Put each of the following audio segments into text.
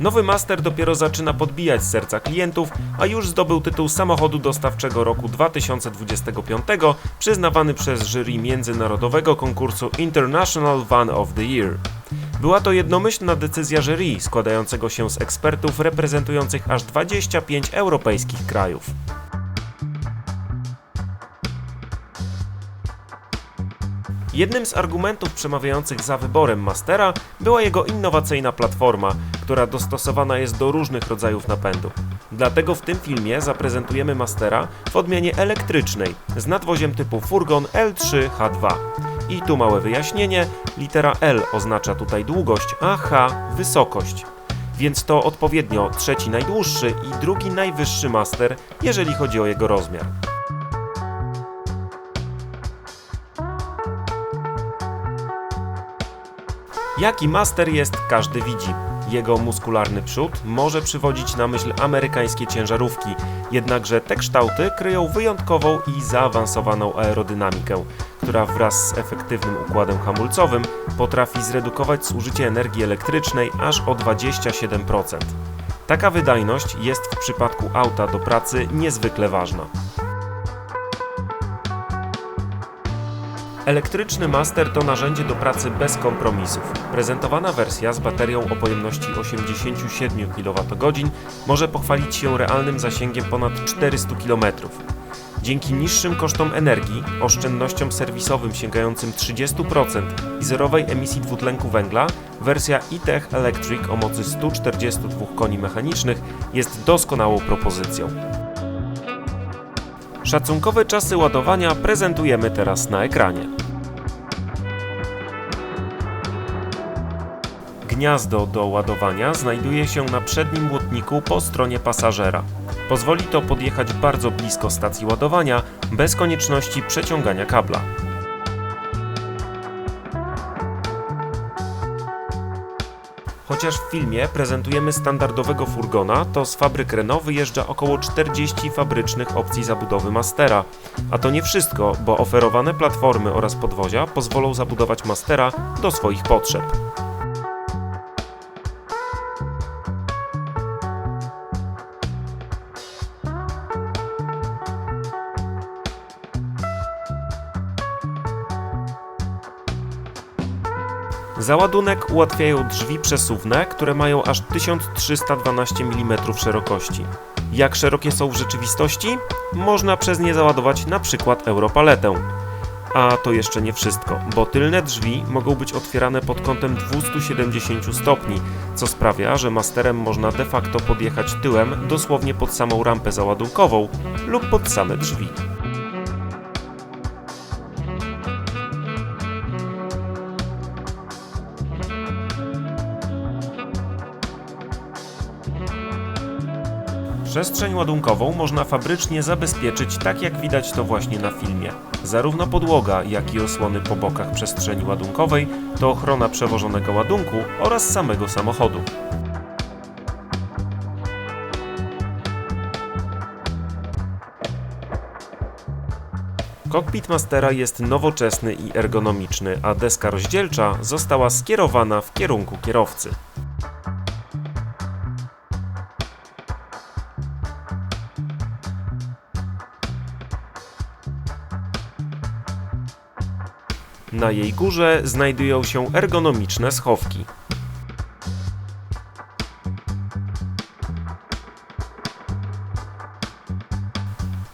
Nowy Master dopiero zaczyna podbijać serca klientów, a już zdobył tytuł samochodu dostawczego roku 2025, przyznawany przez jury międzynarodowego konkursu International Van of the Year. Była to jednomyślna decyzja jury składającego się z ekspertów reprezentujących aż 25 europejskich krajów. Jednym z argumentów przemawiających za wyborem Mastera była jego innowacyjna platforma, która dostosowana jest do różnych rodzajów napędu. Dlatego w tym filmie zaprezentujemy Mastera w odmianie elektrycznej z nadwoziem typu furgon L3H2. I tu małe wyjaśnienie, litera L oznacza tutaj długość, a H wysokość. Więc to odpowiednio trzeci najdłuższy i drugi najwyższy Master, jeżeli chodzi o jego rozmiar. Jaki master jest, każdy widzi. Jego muskularny przód może przywodzić na myśl amerykańskie ciężarówki, jednakże te kształty kryją wyjątkową i zaawansowaną aerodynamikę, która wraz z efektywnym układem hamulcowym potrafi zredukować zużycie energii elektrycznej aż o 27%. Taka wydajność jest w przypadku auta do pracy niezwykle ważna. Elektryczny Master to narzędzie do pracy bez kompromisów. Prezentowana wersja z baterią o pojemności 87 kWh może pochwalić się realnym zasięgiem ponad 400 km. Dzięki niższym kosztom energii, oszczędnościom serwisowym sięgającym 30% i zerowej emisji dwutlenku węgla, wersja e-Tech Electric o mocy 142 koni mechanicznych jest doskonałą propozycją. Szacunkowe czasy ładowania prezentujemy teraz na ekranie. Gniazdo do ładowania znajduje się na przednim łotniku po stronie pasażera. Pozwoli to podjechać bardzo blisko stacji ładowania, bez konieczności przeciągania kabla. Chociaż w filmie prezentujemy standardowego furgona, to z fabryk Renault wyjeżdża około 40 fabrycznych opcji zabudowy Mastera. A to nie wszystko, bo oferowane platformy oraz podwozia pozwolą zabudować Mastera do swoich potrzeb. Załadunek ułatwiają drzwi przesuwne, które mają aż 1312 mm szerokości. Jak szerokie są w rzeczywistości? Można przez nie załadować przykład europaletę. A to jeszcze nie wszystko, bo tylne drzwi mogą być otwierane pod kątem 270 stopni, co sprawia, że masterem można de facto podjechać tyłem dosłownie pod samą rampę załadunkową lub pod same drzwi. Przestrzeń ładunkową można fabrycznie zabezpieczyć tak jak widać to właśnie na filmie. Zarówno podłoga, jak i osłony po bokach przestrzeni ładunkowej to ochrona przewożonego ładunku oraz samego samochodu. Kokpit Mastera jest nowoczesny i ergonomiczny, a deska rozdzielcza została skierowana w kierunku kierowcy. Na jej górze znajdują się ergonomiczne schowki.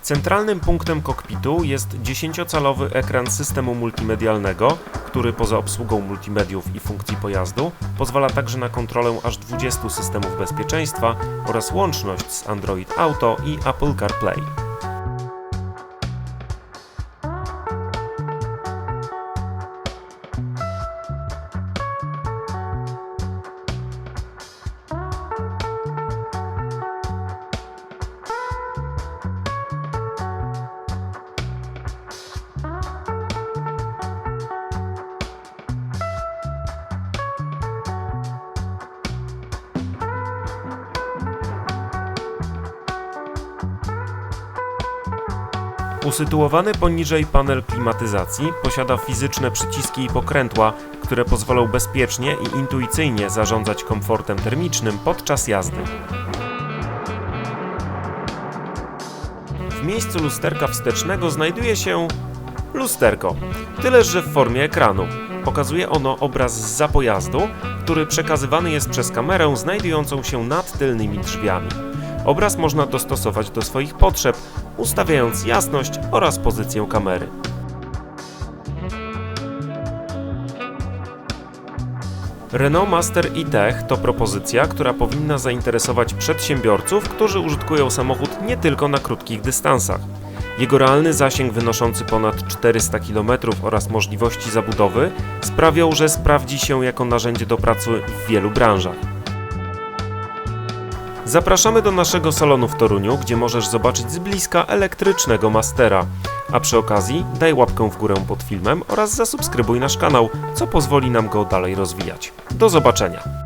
Centralnym punktem kokpitu jest 10-calowy ekran systemu multimedialnego, który poza obsługą multimediów i funkcji pojazdu pozwala także na kontrolę aż 20 systemów bezpieczeństwa oraz łączność z Android Auto i Apple CarPlay. Usytuowany poniżej panel klimatyzacji posiada fizyczne przyciski i pokrętła, które pozwolą bezpiecznie i intuicyjnie zarządzać komfortem termicznym podczas jazdy. W miejscu lusterka wstecznego znajduje się lusterko, tyleż że w formie ekranu. Pokazuje ono obraz z pojazdu, który przekazywany jest przez kamerę znajdującą się nad tylnymi drzwiami. Obraz można dostosować do swoich potrzeb, ustawiając jasność oraz pozycję kamery. Renault Master e-Tech to propozycja, która powinna zainteresować przedsiębiorców, którzy użytkują samochód nie tylko na krótkich dystansach. Jego realny zasięg wynoszący ponad 400 km oraz możliwości zabudowy sprawią, że sprawdzi się jako narzędzie do pracy w wielu branżach. Zapraszamy do naszego salonu w Toruniu, gdzie możesz zobaczyć z bliska elektrycznego Mastera. A przy okazji daj łapkę w górę pod filmem oraz zasubskrybuj nasz kanał, co pozwoli nam go dalej rozwijać. Do zobaczenia!